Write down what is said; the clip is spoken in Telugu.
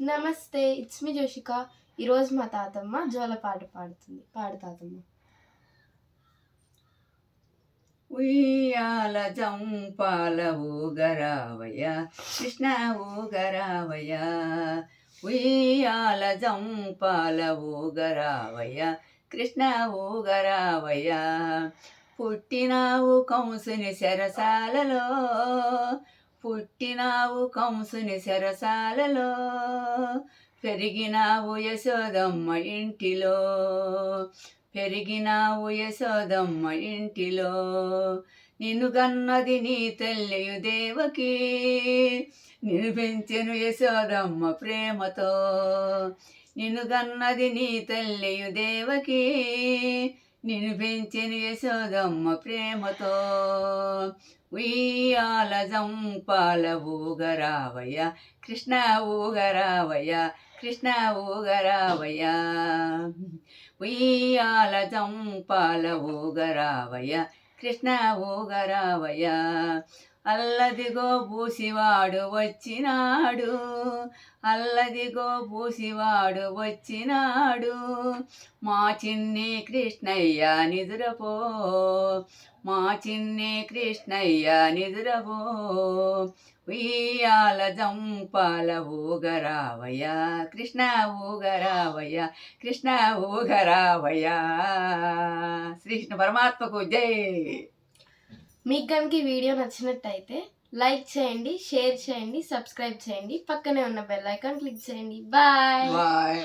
నమస్తే ఇట్స్ మీ జోషిక. ఈరోజు మా తాతమ్మ జోల పాట పాడుతుంది. పాడు తాతమ్మ. ఉయ్యాల జంపాల ఊగరావయ్య కృష్ణ ఊగరావయ్య. ఉయ్యాల జంపాల ఊగరావయ్య కృష్ణ ఊగరావయ్య. పుట్టినావు కంసుని శరసాలలో పుట్టినావు కంసుని శరసాలలో పెరిగినావు యశోదమ్మ ఇంటిలో. పెరిగినావు యశోదమ్మ ఇంటిలో. నిన్ను గన్నది నీ తల్లియు దేవకి. నిన్ను పెంచెను యశోదమ్మ ప్రేమతో. నిన్ను గన్నది నీ తల్లియు దేవకి. నిన్ను పెంచెను యశోదమ్మ ప్రేమతో ఉయ్యాల జంపాల ఊగరావయ్య కృష్ణ ఊగరావయ్య కృష్ణ ఊగరావయ్య. ఉయ్యాల జంపాల ఊగరావయ్య కృష్ణ ఊగరావయ్య. అల్లదిగో పూసివాడు వచ్చినాడు. అల్లదిగో పూసివాడు వచ్చినాడు. మా చిన్ని కృష్ణయ్య నిదురపో. మా చిన్ని కృష్ణయ్య నిదురపో. ఉయ్యాల జంపాల ఊగరావయ్య కృష్ణ ఊగరావయ్య కృష్ణ ఊగరావయ్య. శ్రీకృష్ణ పరమాత్మకు జై. మీకు కనుక ఈ వీడియో నచ్చినట్టయితే లైక్ చేయండి షేర్ చేయండి సబ్స్క్రైబ్ చేయండి. పక్కనే ఉన్న బెల్ ఐకాన్ క్లిక్ చేయండి. బాయ్. బాయ్.